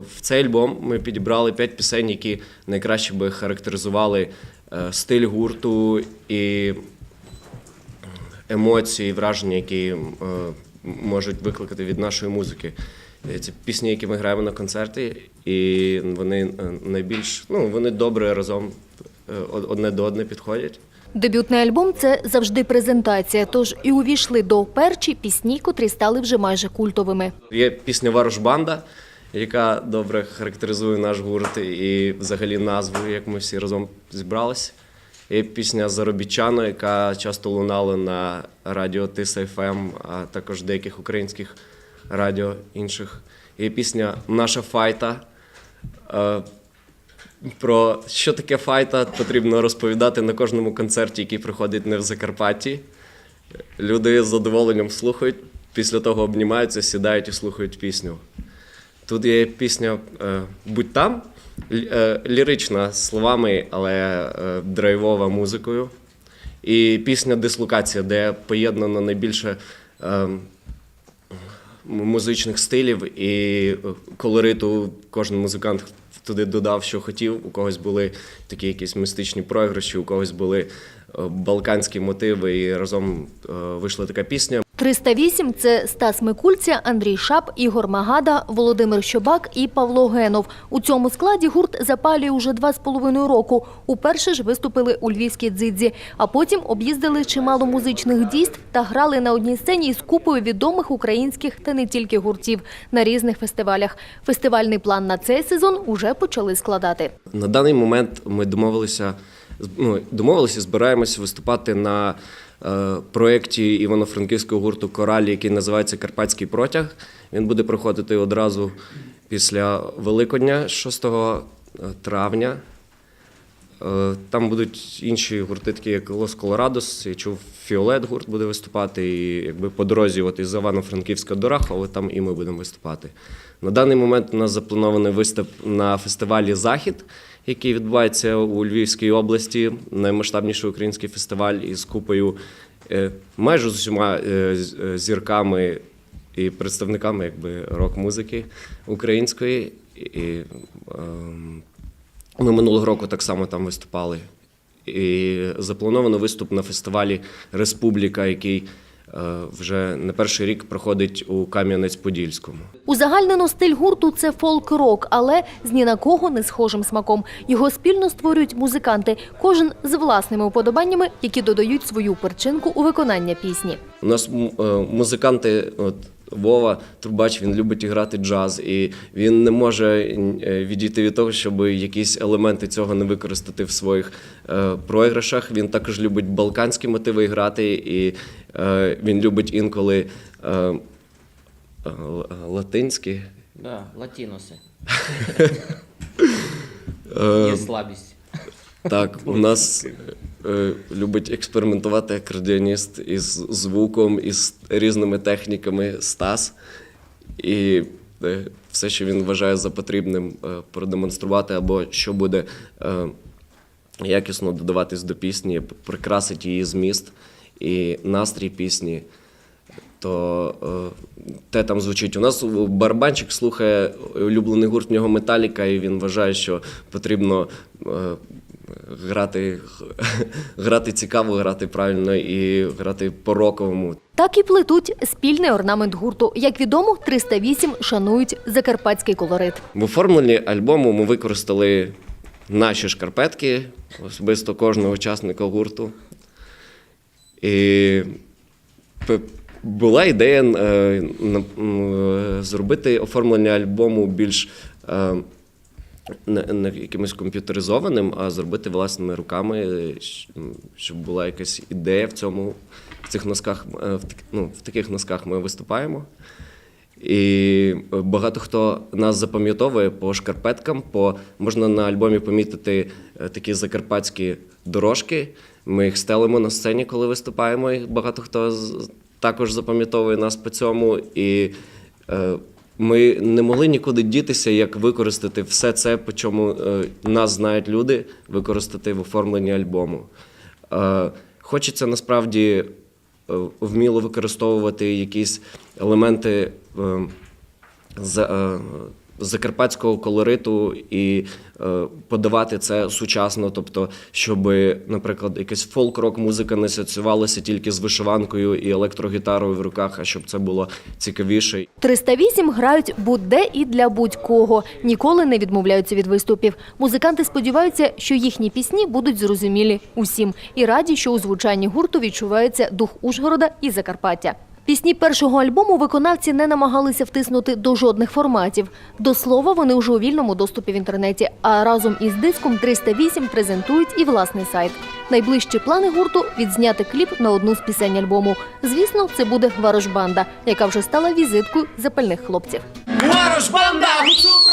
В цей альбом ми підібрали п'ять пісень, які найкраще би характеризували е, стиль гурту і емоції, враження, які е, можуть викликати від нашої музики. Е, Це пісні, які ми граємо на концерті, і вони найбільш ну, вони добре разом одне до одне підходять. Дебютний альбом це завжди презентація, тож і увійшли до перчі пісні, котрі стали вже майже культовими. Є пісня Варожбанда, яка добре характеризує наш гурт і взагалі назву, як ми всі разом зібралися. Є пісня Заробітчано, яка часто лунала на радіо Тиса ФМ, а також деяких українських радіо інших. Є пісня Наша файта. Е, Про що таке файта потрібно розповідати на кожному концерті, який проходить не в Закарпатті. Люди з задоволенням слухають, після того обнімаються, сідають і слухають пісню. Тут є пісня е, Будь там, е, лірична словами, але е, драйвова музикою. І пісня Дислокація, де поєднано найбільше музичних стилів і колориту. Кожен музикант туди додав, що хотів. У когось були такі якісь містичні програші, у когось були балканські мотиви, і разом вийшла така пісня. 308 – це Стас Микульця, Андрій Шап, Ігор Магада, Володимир Щобак і Павло Генов. У цьому складі гурт запалює уже два з половиною року. Уперше ж виступили у львівській дзидзі, а потім об'їздили чимало музичних дійств та грали на одній сцені із купою відомих українських та не тільки гуртів на різних фестивалях. Фестивальний план на цей сезон уже почали складати. На даний момент ми домовилися, ну, домовилися, збираємося виступати на проєкті івано-франківського гурту Коралі, який називається Карпатський протяг. Він буде проходити одразу після Великодня, 6 травня. Е, Там будуть інші гурти, такі як Лос Колорадос, я чув Фіолет гурт буде виступати, і якби по дорозі от із Івано-Франківська до Рахова, там і ми будемо виступати. На даний момент у нас запланований виступ на фестивалі Захід, який відбувається у Львівській області, наймасштабніший український фестиваль із купою е, майже з усіма е, зірками і представниками якби, рок-музики української. І, ем, ми минулого року так само там виступали. І заплановано виступ на фестивалі Республіка, який е, вже не перший рік проходить у Кам'янець-Подільському. Узагальнено стиль гурту це фолк-рок, але з ні на кого не схожим смаком. Його спільно створюють музиканти, кожен з власними уподобаннями, які додають свою перчинку у виконання пісні. У нас е, музиканти, от Вова Трубач, він любить грати джаз, і він не може е, відійти від того, щоб якісь елементи цього не використати в своїх е, програшах. Він також любить балканські мотиви грати, і е, він любить інколи е, е, латинські. Да, латиноси. Е, Є слабість. Так, у нас любить експериментувати акордеоніст із звуком, із різними техніками Стас. І е, все, що він вважає за потрібним е, продемонструвати, або що буде е, якісно додаватись до пісні, прикрасить її зміст і настрій пісні. То е, те там звучить. У нас барабанчик слухає улюблений гурт в нього Металіка, і він вважає, що потрібно е, грати, грати цікаво, грати правильно і грати по-роковому. Так і плетуть спільний орнамент гурту. Як відомо, 308 шанують закарпатський колорит. В оформленні альбому ми використали наші шкарпетки, особисто кожного учасника гурту. І була ідея е, м, зробити оформлення альбому більш е, не, не якимось комп'ютеризованим, а зробити власними руками, щоб була якась ідея в цьому, в цих носках, е, в, ну, в таких носках ми виступаємо. І багато хто нас запам'ятовує по шкарпеткам, по можна на альбомі помітити е, такі закарпатські дорожки. Ми їх стелимо на сцені, коли виступаємо. І багато хто також запам'ятовує нас по цьому. І е, ми не могли нікуди дітися, як використати все це, по чому е, нас знають люди, використати в оформленні альбому. Е, хочеться насправді е, вміло використовувати якісь елементи е, закарпатського колориту і е, подавати це сучасно. Тобто, щоб, наприклад, якась фолк-рок музика не асоціювалася тільки з вишиванкою і електрогітарою в руках, а щоб це було цікавіше. 308 грають будь-де і для будь-кого. Ніколи не відмовляються від виступів. Музиканти сподіваються, що їхні пісні будуть зрозумілі усім. І раді, що у звучанні гурту відчувається дух Ужгорода і Закарпаття. Пісні першого альбому виконавці не намагалися втиснути до жодних форматів. До слова, вони вже у вільному доступі в інтернеті. А разом із диском 308 презентують і власний сайт. Найближчі плани гурту відзняти кліп на одну з пісень альбому. Звісно, це буде Варожбанда, яка вже стала візиткою запальних хлопців. Варож банда, гуцул